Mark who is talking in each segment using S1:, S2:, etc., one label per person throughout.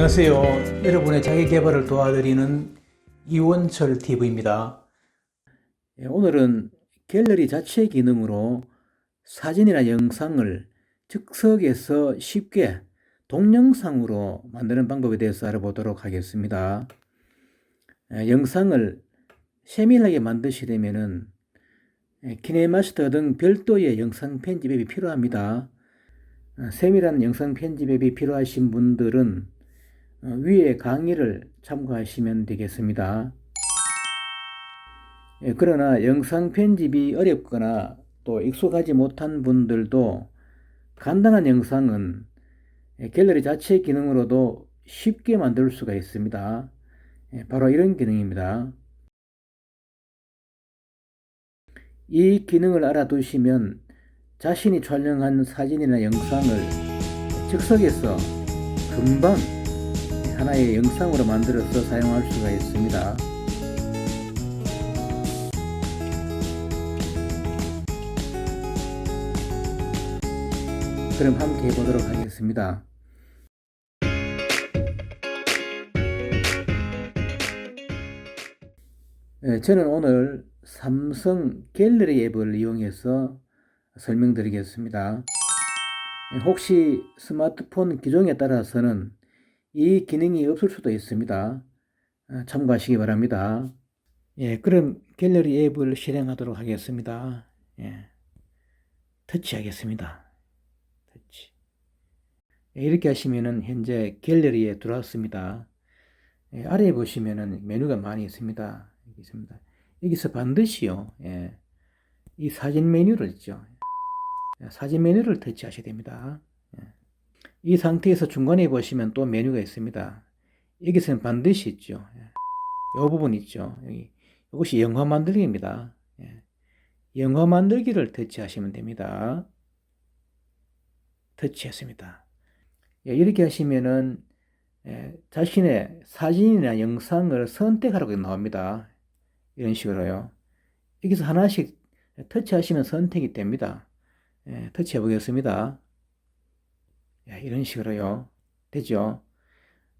S1: 안녕하세요. 여러분의 자기 개발을 도와드리는 이원철 TV입니다. 예, 오늘은 갤러리 자체 기능으로 사진이나 영상을 즉석에서 쉽게 동영상으로 만드는 방법에 대해서 알아보도록 하겠습니다. 예, 영상을 세밀하게 만드시려면은 예, 키네마스터 등 별도의 영상 편집 앱이 필요합니다. 어, 세밀한 영상 편집 앱이 필요하신 분들은 어, 위의 강의를 참고하시면 되겠습니다. 예, 그러나 영상 편집이 어렵거나 또 익숙하지 못한 분들도 간단한 영상은 예, 갤러리 자체 기능으로도 쉽게 만들 수가 있습니다. 예, 바로 이런 기능입니다. 이 기능을 알아두시면 자신이 촬영한 사진이나 영상을 즉석에서 금방 하나의 영상으로 만들어서 사용할 수가 있습니다. 그럼 함께 해보도록 하겠습니다. 네, 저는 오늘 삼성 갤러리 앱을 이용해서 설명드리겠습니다. 혹시 스마트폰 기종에 따라서는 이 기능이 없을 수도 있습니다. 어, 참고하시기 바랍니다. 예, 그럼 갤러리 앱을 실행하도록 하겠습니다. 예, 터치하겠습니다. 터치. 예, 이렇게 하시면은 현재 갤러리에 들어왔습니다. 예, 아래에 보시면은 메뉴가 많이 있습니다. 여기 있습니다. 여기서 반드시요, 예, 이 사진 메뉴를 있죠. 예, 사진 메뉴를 터치하셔야 됩니다. 예. 이 상태에서 중간에 보시면 또 메뉴가 있습니다. 여기서는 반드시 있죠. 이 부분 있죠. 여기 이것이 영화 만들기입니다. 예. 영화 만들기를 터치하시면 됩니다. 터치했습니다. 예, 이렇게 하시면은 예, 자신의 사진이나 영상을 선택하라고 나옵니다. 이런 식으로요. 여기서 하나씩 터치하시면 선택이 됩니다. 터치해 보겠습니다. 이런 식으로요. 되죠?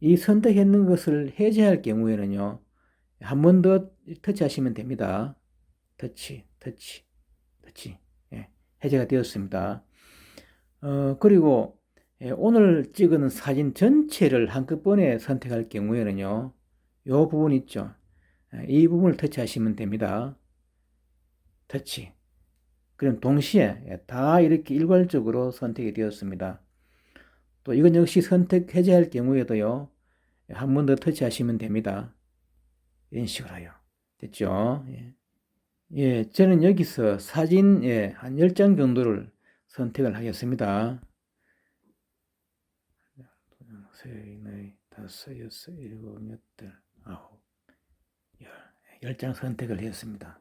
S1: 이 선택했는 것을 해제할 경우에는요. 한 번 더 터치하시면 됩니다. 터치, 터치, 터치. 예, 해제가 되었습니다. 어, 그리고 예, 오늘 찍은 사진 전체를 한꺼번에 선택할 경우에는요. 이 부분 있죠. 예, 이 부분을 터치하시면 됩니다. 터치. 그럼 동시에 예, 다 이렇게 일괄적으로 선택이 되었습니다. 또 이건 역시 선택 해제할 경우에도요. 한 번 더 터치하시면 됩니다. 이런 식으로요. 됐죠? 예. 예, 저는 여기서 사진 예, 한 10장 정도를 선택을 하겠습니다. 다섯, 여섯, 일곱, 여덟, 아홉, 열. 10장 선택을 했습니다.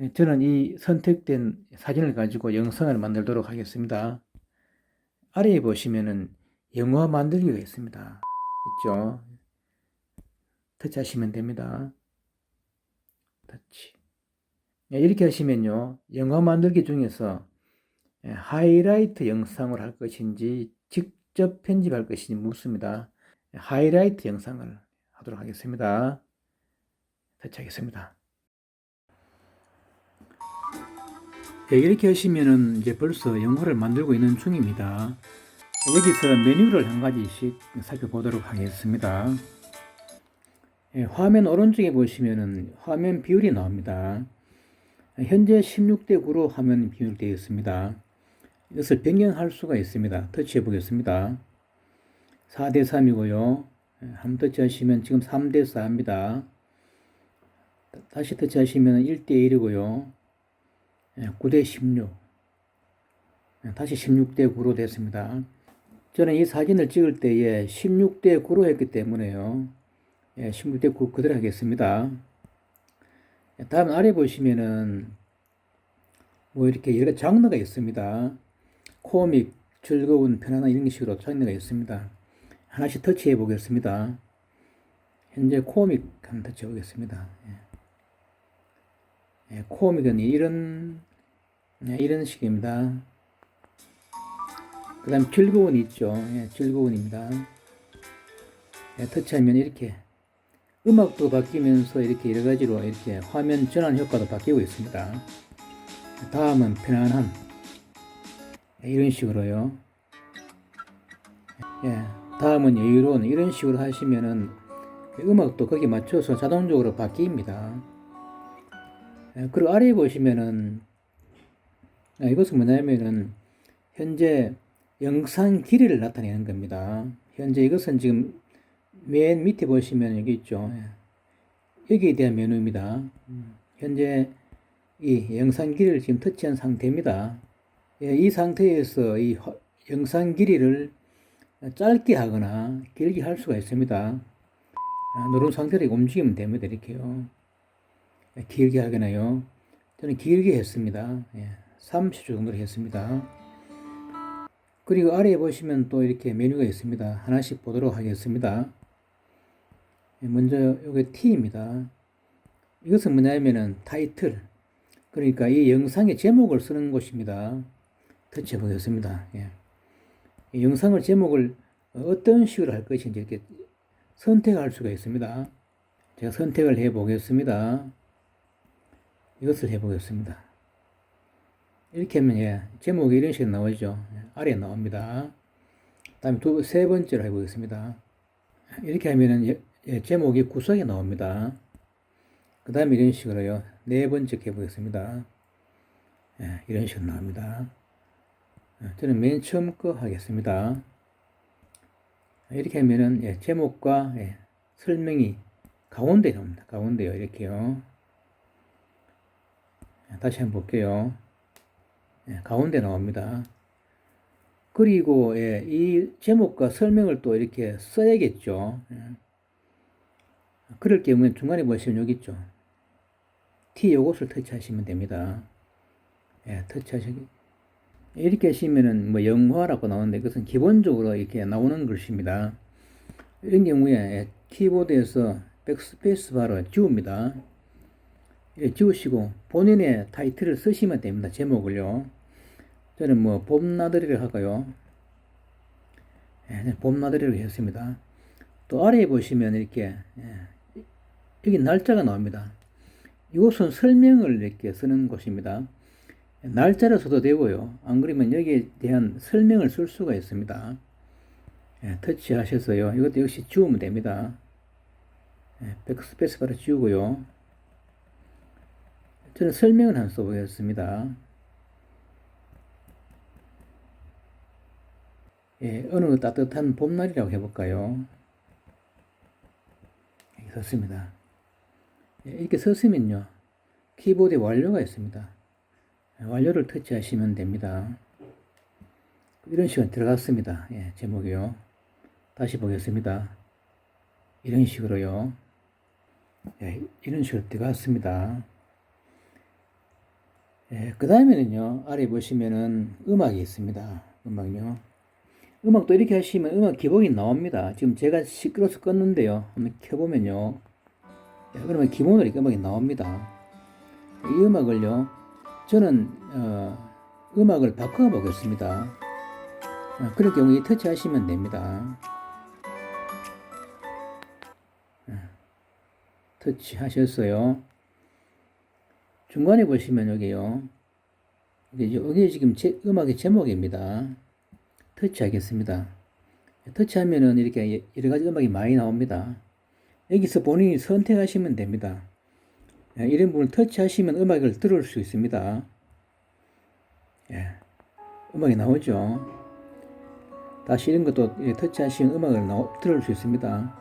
S1: 예, 저는 이 선택된 사진을 가지고 영상을 만들도록 하겠습니다. 아래에 보시면은 영화 만들기가 있습니다. 있죠? 터치하시면 됩니다. 터치. 네, 이렇게 하시면요. 영화 만들기 중에서 예, 하이라이트 영상을 할 것인지 직접 편집할 것인지 묻습니다. 하이라이트 영상을 하도록 하겠습니다. 터치하겠습니다. 이렇게 하시면은 이제 벌써 영화를 만들고 있는 중입니다. 여기서 메뉴를 한 가지씩 살펴보도록 하겠습니다. 예, 화면 오른쪽에 보시면은 화면 비율이 나옵니다. 현재 16대 9로 화면 비율 되어 있습니다. 이것을 변경할 수가 있습니다. 터치해 보겠습니다. 4대 3이고요. 한 터치하시면 지금 3대 4입니다. 다시 터치하시면 1대 1이고요. 9대 16. 다시 16대 9로 됐습니다. 저는 이 사진을 찍을 때에 16대 9로 했기 때문에요. 16대 9 그대로 하겠습니다. 다음 아래 보시면은 뭐 이렇게 여러 장르가 있습니다. 코믹, 즐거운, 편안한 이런 식으로 장르가 있습니다. 하나씩 터치해 보겠습니다. 현재 코믹 한번 터치해 보겠습니다. 예, 코믹은 이런 네, 이런 식입니다. 그 다음 즐거운 있죠. 예, 즐거운입니다. 예, 터치하면 이렇게 음악도 바뀌면서 이렇게 여러 가지로 이렇게 화면 전환 효과도 바뀌고 있습니다. 다음은 편안함. 예, 이런 식으로요. 예, 다음은 여유로운 이런 식으로 하시면은 음악도 거기에 맞춰서 자동적으로 바뀝니다. 예, 그리고 아래에 보시면은 아, 이것은 뭐냐면은 현재 영상 길이를 나타내는 겁니다. 현재 이것은 지금 맨 밑에 보시면 여기 있죠. 예. 여기에 대한 메뉴입니다. 음, 현재 이 영상 길이를 지금 터치한 상태입니다. 예, 이 상태에서 이 화- 영상 길이를 짧게 하거나 길게 할 수가 있습니다. 아, 누른 상태로 움직이면 됩니다. 이렇게요. 예, 길게 하거나요. 저는 길게 했습니다. 예, 30초 정도로 했습니다. 그리고 아래에 보시면 또 이렇게 메뉴가 있습니다. 하나씩 보도록 하겠습니다. 예, 먼저 이게 T입니다. 이것은 뭐냐면은 타이틀. 그러니까 이 영상의 제목을 쓰는 곳입니다. 터치해 보겠습니다. 예. 이 영상을 제목을 어떤 식으로 할 것인지 이렇게 선택할 수가 있습니다. 제가 선택을 해 보겠습니다. 이것을 해 보겠습니다. 이렇게 하면 예, 제목이 이런 식으로 나오죠. 예, 아래에 나옵니다. 다음에 두, 세 번째로 해보겠습니다. 이렇게 하면은 예, 예, 제목이 구석에 나옵니다. 그 다음에 이런 식으로요. 네 번째 해보겠습니다. 예, 이런 식으로 나옵니다. 예, 저는 맨 처음 거 하겠습니다. 이렇게 하면은 예, 제목과 예, 설명이 가운데 나옵니다. 가운데요. 이렇게요. 예, 다시 한번 볼게요. 예, 가운데 나옵니다. 그리고 예, 이 제목과 설명을 또 이렇게 써야겠죠. 예. 그럴 경우에 중간에 보시면 여기 있죠. T 요것을 터치하시면 됩니다. 예, 터치하시기. 이렇게 하시면은 뭐 영화라고 나오는데 그것은 기본적으로 이렇게 나오는 글씨입니다. 이런 경우에 예, 키보드에서 백스페이스 바로 지웁니다. 예, 지우시고 본인의 타이틀을 쓰시면 됩니다. 제목을요. 저는 뭐 봄나들이를 하고요. 예, 봄나들이를 했습니다. 또 아래에 보시면 이렇게 예, 여기 날짜가 나옵니다. 이곳은 설명을 이렇게 쓰는 곳입니다. 날짜를 써도 되고요. 안 그러면 여기에 대한 설명을 쓸 수가 있습니다. 예, 터치하셔서요. 이것도 역시 지우면 됩니다. 예, 백스페이스 바로 지우고요. 저는 설명을 한번 써보겠습니다. 예, 어느 따뜻한 봄날이라고 해볼까요? 이렇게 썼습니다. 예, 이렇게 썼으면요. 키보드에 완료가 있습니다. 예, 완료를 터치하시면 됩니다. 이런 식으로 들어갔습니다. 예, 제목이요. 다시 보겠습니다. 이런 식으로요. 예, 이런 식으로 들어갔습니다. 예, 그 다음에는요, 아래 보시면은 음악이 있습니다. 음악요. 음악도 이렇게 하시면 음악 기본이 나옵니다. 지금 제가 시끄러워서 껐는데요. 한번 켜보면요. 예, 그러면 기본으로 이렇게 음악이 나옵니다. 이 음악을요, 저는, 어, 음악을 바꿔 보겠습니다. 어, 그럴 경우에 터치하시면 됩니다. 예, 터치하셨어요. 중간에 보시면 여기요. 여기, 여기 지금 제, 음악의 제목입니다. 터치하겠습니다. 터치하면은 이렇게 여러 가지 음악이 많이 나옵니다. 여기서 본인이 선택하시면 됩니다. 예, 이런 부분을 터치하시면 음악을 들을 수 있습니다. 예, 음악이 나오죠. 다시 이런 것도 예, 터치하시면 음악을 나오, 들을 수 있습니다.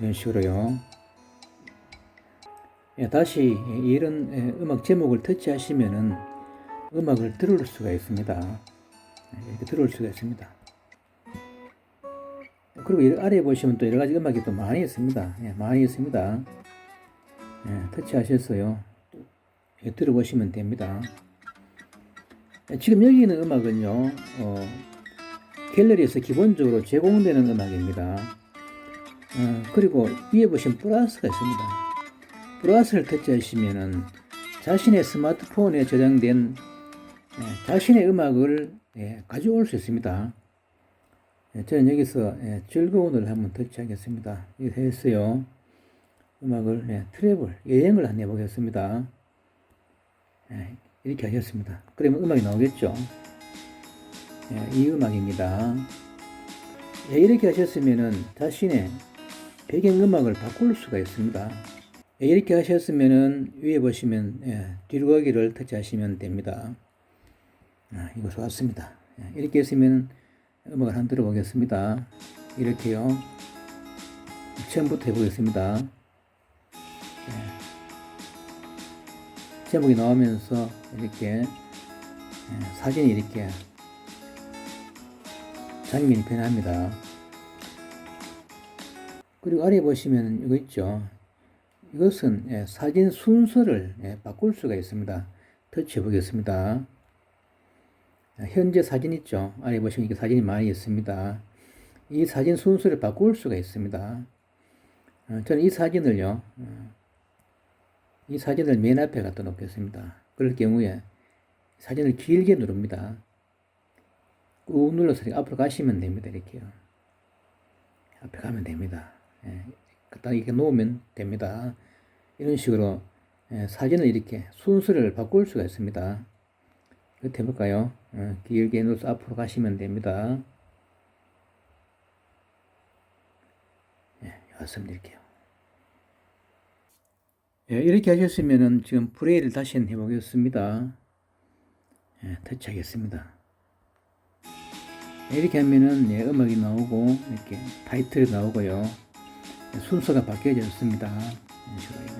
S1: 이런 식으로요. 예, 다시 이런 예, 음악 제목을 터치하시면은 음악을 들을 수가 있습니다. 예, 이렇게 들을 수가 있습니다. 그리고 이 아래에 보시면 또 여러 가지 음악이 또 많이 있습니다. 예, 많이 있습니다. 예, 터치하셨어요. 예, 들어보시면 됩니다. 예, 지금 여기 있는 음악은요, 어, 갤러리에서 기본적으로 제공되는 음악입니다. 어, 그리고 위에 보시면 플러스가 있습니다. 플러스를 터치하시면은 자신의 스마트폰에 저장된 예, 자신의 음악을 예, 가져올 수 있습니다. 예, 저는 여기서 예, 즐거운을 한번 터치하겠습니다. 이렇게 했어요. 음악을 예, 트래블 여행을 한번 해보겠습니다. 예, 이렇게 하셨습니다. 그러면 음악이 나오겠죠. 예, 이 음악입니다. 예, 이렇게 하셨으면은 자신의 배경음악을 바꿀 수가 있습니다. 예, 이렇게 하셨으면은 위에 보시면 예, 뒤로 가기를 터치하시면 됩니다. 아, 이거 좋았습니다. 예, 이렇게 했으면 음악을 한번 들어보겠습니다. 이렇게요. 처음부터 해보겠습니다. 예. 제목이 나오면서 이렇게 예, 사진이 이렇게 장면이 변합니다. 그리고 아래 보시면 이거 있죠. 이것은 예, 사진 순서를 예, 바꿀 수가 있습니다. 터치해 보겠습니다. 현재 사진 있죠. 아래 보시면 이게 사진이 많이 있습니다. 이 사진 순서를 바꿀 수가 있습니다. 어, 저는 이 사진을요, 어, 이 사진을 맨 앞에 갖다 놓겠습니다. 그럴 경우에 사진을 길게 누릅니다. 꾹 눌러서 이렇게 앞으로 가시면 됩니다. 이렇게요. 앞에 가면 됩니다. 예, 딱 이렇게 놓으면 됩니다. 이런 식으로 예, 사진을 이렇게 순서를 바꿀 수가 있습니다. 이렇게 해볼까요? 어, 길게 눌러서 앞으로 가시면 됩니다. 예. 이렇게요. 예, 이렇게 하셨으면은 지금 플레이를 다시 해보겠습니다. 예, 터치하겠습니다. 예, 이렇게 하면은 예, 음악이 나오고 이렇게 타이틀이 나오고요. 예, 순서가 바뀌어졌습니다. 이런 식으로.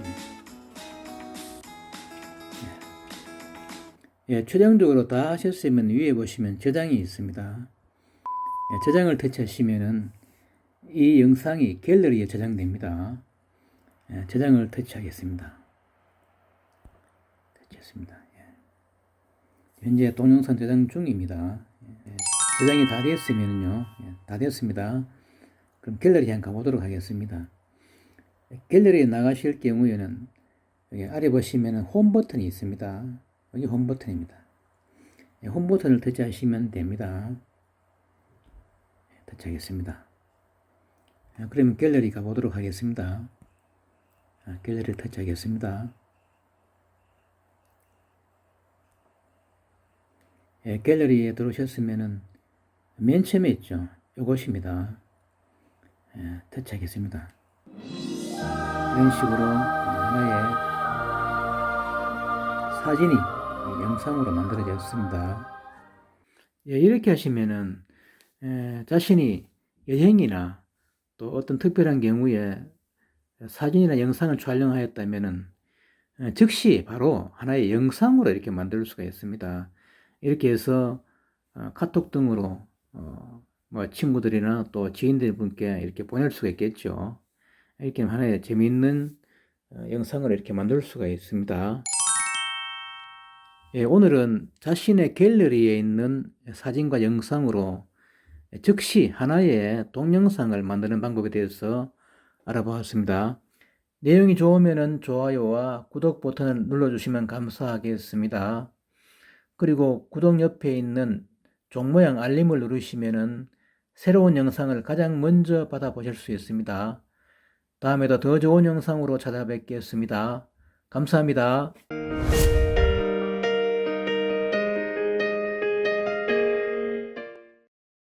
S1: 예, 최종적으로 다 하셨으면 위에 보시면 저장이 있습니다. 예, 저장을 터치하시면은 이 영상이 갤러리에 저장됩니다. 예, 저장을 터치하겠습니다. 터치했습니다. 예. 현재 동영상 저장 중입니다. 예, 저장이 다 됐으면요, 예, 다 됐습니다. 그럼 갤러리 한번 가보도록 하겠습니다. 갤러리에 나가실 경우에는 여기 아래 보시면 홈 버튼이 있습니다. 여기 홈 버튼입니다. 예, 홈 버튼을 터치하시면 됩니다. 예, 터치하겠습니다. 아, 그러면 갤러리 가보도록 하겠습니다. 아, 갤러리를 터치하겠습니다. 예, 갤러리에 들어오셨으면은 맨 처음에 있죠. 요것입니다. 예, 터치하겠습니다. 이런 식으로 하나의 사진이 영상으로 만들어졌습니다. 예, 이렇게 하시면은 에, 자신이 여행이나 또 어떤 특별한 경우에 사진이나 영상을 촬영하였다면은 에, 즉시 바로 하나의 영상으로 이렇게 만들 수가 있습니다. 이렇게 해서 어, 카톡 등으로 어, 뭐 친구들이나 또 지인들 분께 이렇게 보낼 수가 있겠죠. 이렇게 하나의 재미있는 어, 영상을 이렇게 만들 수가 있습니다. 예, 오늘은 자신의 갤러리에 있는 사진과 영상으로 즉시 하나의 동영상을 만드는 방법에 대해서 알아보았습니다. 내용이 좋으면 좋아요와 구독 버튼을 눌러주시면 감사하겠습니다. 그리고 구독 옆에 있는 종 모양 알림을 누르시면 새로운 영상을 가장 먼저 받아보실 수 있습니다. 다음에도 더 좋은 영상으로 찾아뵙겠습니다. 감사합니다.